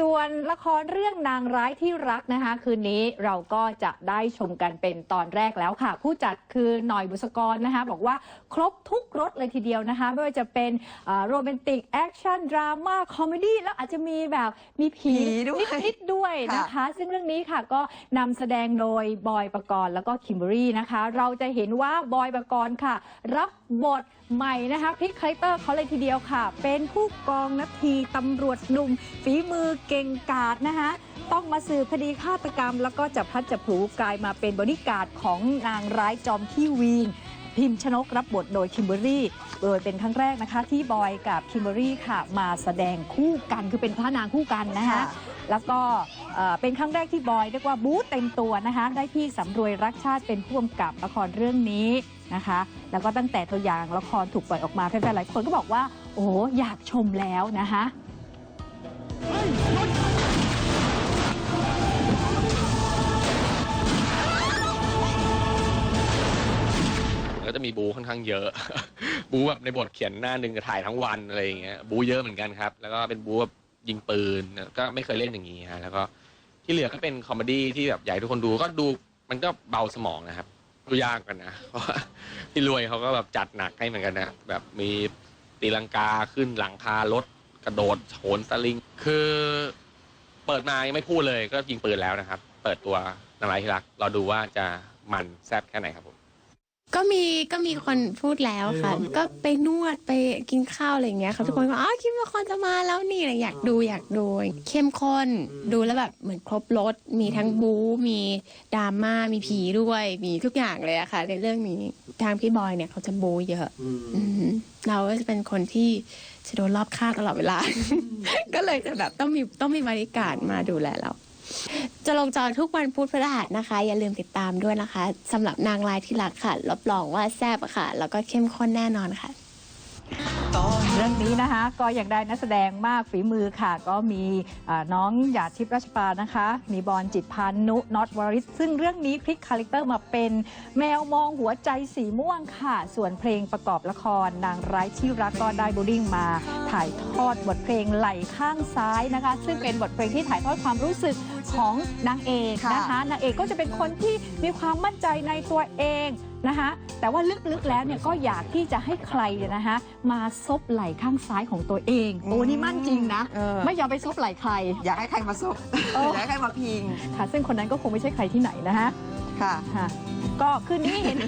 ส่วนละครเรื่องนางร้ายที่รักนะคะ คืนนี้เราก็จะได้ชมกันเป็นตอนแรกแล้วค่ะ ผู้จัดคือหน่อยบุษกรนะคะ บอกว่าครบทุกรสเลยทีเดียวนะคะไม่ว่าจะเป็นโรแมนติก แอคชั่น ดราม่า คอมเมดี้แล้วอาจจะมีแบบมีผีผีด้วยนิดๆ ด้วยนะคะ ซึ่งเรื่องนี้ค่ะก็นำแสดงโดยบอยประกรณ์แล้วก็คิมเบอรี่นะคะ เราจะเห็นว่าบอยประกรณ์ค่ะ รับบทใหม่นะคะพลิกคาแรคเตอร์เขาเลยทีเดียวค่ะ เป็นผู้กองนาทีตำรวจหนุ่ม ฝีมือเก่งกาจนะคะต้องมาสืบคดีฆาตกรรม แล้วก็จับพัดจับผูกลายมาเป็นบริการของนางร้ายจอมขี้วีนพิมพ์ชนกรับบทโดยคิมเบอรี่ โดยเป็นครั้งแรกนะคะ ที่บอยกับคิมเบอรี่ค่ะ มาแสดงคู่กันคือเป็นพระนางคู่กันนะคะค่ะแล้วก็เอ่อเป็นครั้งแรกที่บอยเรียกว่าบู๊เต็มตัวนะคะ ได้พี่สำรวยรักชาติเป็นผู้กำกับละครเรื่องนี้นะคะ แล้วก็ตั้งแต่ตัวอย่างละครถูกปล่อยออกมาแฟนๆหลายคนก็บอกว่า โอ้อยากชมแล้วนะคะ มีบูค่อนข้างเยอะ บูแบบในบทเขียนหน้าหนึ่งจะถ่ายทั้งวันอะไรอย่างเงี้ยบูเยอะเหมือนกันครับ แล้วก็เป็นบูแบบยิงปืนก็ไม่เคยเล่นอย่างนี้ฮะแล้วก็ที่เหลือก็เป็นคอมเมดี้ที่แบบอยากให้ทุกคนดูก็ดูมันก็เบาสมองนะครับดูยากกันนะเพราะพี่รวยเขาก็แบบจัดหนักให้เหมือนกันนะแบบมีตีลังกาขึ้นหลังคารถกระโดดโหนสลิง คือเปิดมายังไม่พูดเลยก็ยิงปืนแล้วนะครับ เปิดตัวนารายที่รัก เราดูว่าจะมันแซ่บแค่ไหนครับผม ก็มีก็มีคนพูดแล้วค่ะ ก็ไปนวดไปกินข้าวอะไรอย่างเงี้ยค่ะทุกคนก็อ๋อคิดว่าครจะมาแล้วนี่อะไรอยากดูอยากดูเข้มข้นดูแล้วแบบเหมือนครบรถมีทั้งบู๊มีดราม่ามีผีด้วย มีทุกอย่างเลยอะค่ะ ในเรื่องนี้ทางพี่บอยเนี่ยเขาจะบู๊เยอะอืมเราก็จะเป็นคนที่จะโดนรอบฆ่าตลอดเวลา ก็เลยจะแบบต้องมีต้องมีบริการมาดูแลเรา จะลงจอทุกวันพุธพฤหัสนะคะ อย่าลืมติดตามด้วยนะคะสำหรับนางลายที่รักค่ะ รับรองว่าแซ่บค่ะ แล้วก็เข้มข้นแน่นอนค่ะ เรื่องนี้นะคะก็อยังได้นักแสดงมากฝีมือค่ะ ก็มีน้องหยาดทิพย์ราชปานะคะ มีบอลจิตพันนุน็อตวริศซึ่งเรื่องนี้พลิกคาแรคเตอร์มาเป็นแมวมองหัวใจสีม่วงค่ะ ส่วนเพลงประกอบละคร นางร้ายที่รักก็ได้บูดิ้งมา ถ่ายทอดบทเพลงไหลข้างซ้ายนะคะ ซึ่งเป็นบทเพลงที่ถ่ายทอดความรู้สึกของนางเอกนะคะนางเอกก็จะเป็นคนที่มีความมั่นใจในตัวเองนะคะแต่ว่าลึกๆแล้วเนี่ยก็อยากที่จะให้ใครนะคะมาซบไหล่ข้างซ้ายของตัวเองโอ้นี่มั่นจริงนะเออไม่ยอมไปซบไหล่ใคร อยากให้ใครมาซบเอออยากให้ใครมาพิง ค่ะ ซึ่งคนนั้นก็คงไม่ใช่ใครที่ไหนนะคะค่ะค่ะ ก็คืนนี้เห็น